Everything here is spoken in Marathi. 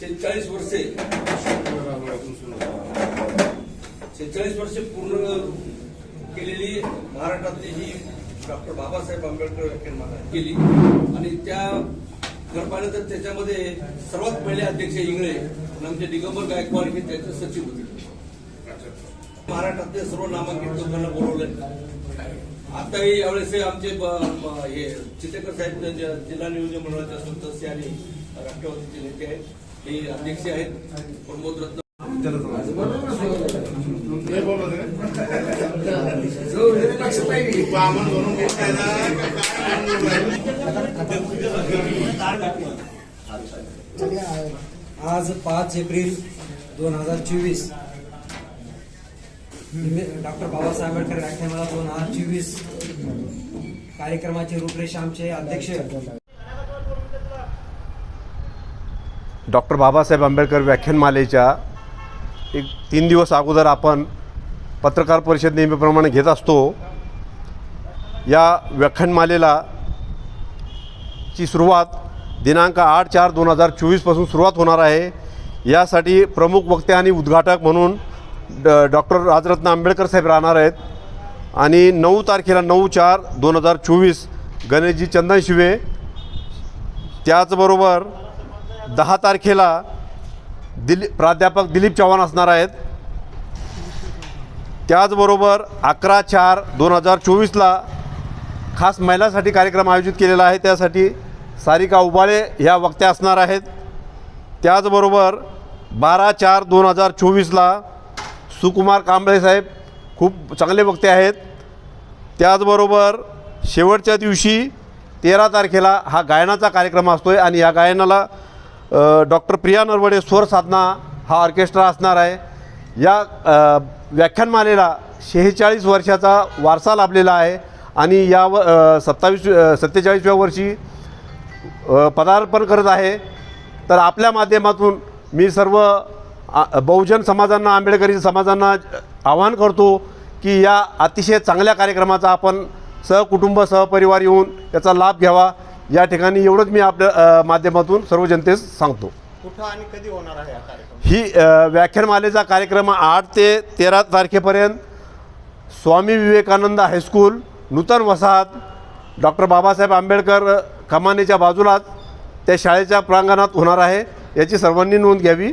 शेहेचाळीस वर्षे. शेहेचाळीस वर्षे पूर्ण केलेली महाराष्ट्रातली ही डॉक्टर बाबासाहेब आंबेडकर व्याख्यानमाला केली. आणि त्या जर पाहिलं तर त्याच्यामध्ये सर्वात पहिले अध्यक्ष इंगळे आणि आमचे दिगंबर गायकवाड हे त्याचे सचिव होते. महाराष्ट्रातले सर्व नामांकित लोकांना बोलवले आताही यावेळेस हे आमचे हे चितेकर साहेब जिल्हा नियोजन मंडळाचे सदस्य आणि राष्ट्रवादीचे नेते आहेत. हे अध्यक्ष आहेत. प्रमोद रत्न आज पाच एप्रिल दोन हजार चोवीस. डॉक्टर बाबासाहेब आंबेडकर व्याख्यानाला दोन हजार चोवीस. कार्यक्रमाची रूपरेषा आमचे अध्यक्ष डॉक्टर बाबासाहेब आंबेडकर व्याख्यानमालेच्या एक तीन दिवस अगोदर आपण पत्रकार परिषद नेहमीप्रमाणे घेत असतो. या व्याख्यानमालेला ची सुरुवात दिनांक आठ चार दोन हजार चोवीसपासून सुरुवात होणार आहे. यासाठी प्रमुख वक्ते आणि उद्घाटक म्हणून ड डॉक्टर राजरत्न आंबेडकर साहेब राहणार आहेत. आणि नऊ तारखेला नऊ चार दोन हजार चोवीस गणेशजी चंदन शिवे. त्याचबरोबर दहा तारखेला दिली प्राध्यापक दिलीप चव्हाण असणार आहेत. त्याचबरोबर अकरा चार दोन हजार चोवीसला खास महिलांसाठी कार्यक्रम आयोजित केलेला आहे. त्यासाठी सारिका उबाळे ह्या वक्त्या असणार आहेत. त्याचबरोबर बारा चार दोन हजार चोवीसला सुकुमार कांबळे साहेब खूप चांगले वक्ते आहेत. त्याचबरोबर शेवटच्या दिवशी तेरा तारखेला हा गायनाचा कार्यक्रम असतो आहे आणि या गायनाला डॉक्टर प्रिया नरवडे स्वर साधना हा ऑर्केस्ट्रा असणार आहे. या व्याख्यानमालेला शेहेचाळीस वर्षाचा वारसा लाभलेला आहे आणि या व सत्तावीस सत्तेचाळीसव्या वर्षी पदार्पण करत आहे. तर आपल्या माध्यमातून मी सर्व बहुजन समाजांना आंबेडकरी समाजांना आवाहन करतो की या अतिशय चांगल्या कार्यक्रमाचा आपण सहकुटुंब सहपरिवार येऊन याचा लाभ घ्यावा. या ठिकाणी एवढंच मी आपल्या अ, माध्यमातून सर्व जनतेस सांगतो. कुठं आणि कधी होणार आहे हा कार्यक्रम? ही अ, व्याख्यानमालेचा कार्यक्रम आठ ते तेरा तारखेपर्यंत स्वामी विवेकानंद हायस्कूल नूतन वसाहत डॉक्टर बाबासाहेब आंबेडकर कमानीच्या बाजूलाच त्या शाळेच्या प्रांगणात होणार आहे. याची सर्वांनी नोंद घ्यावी.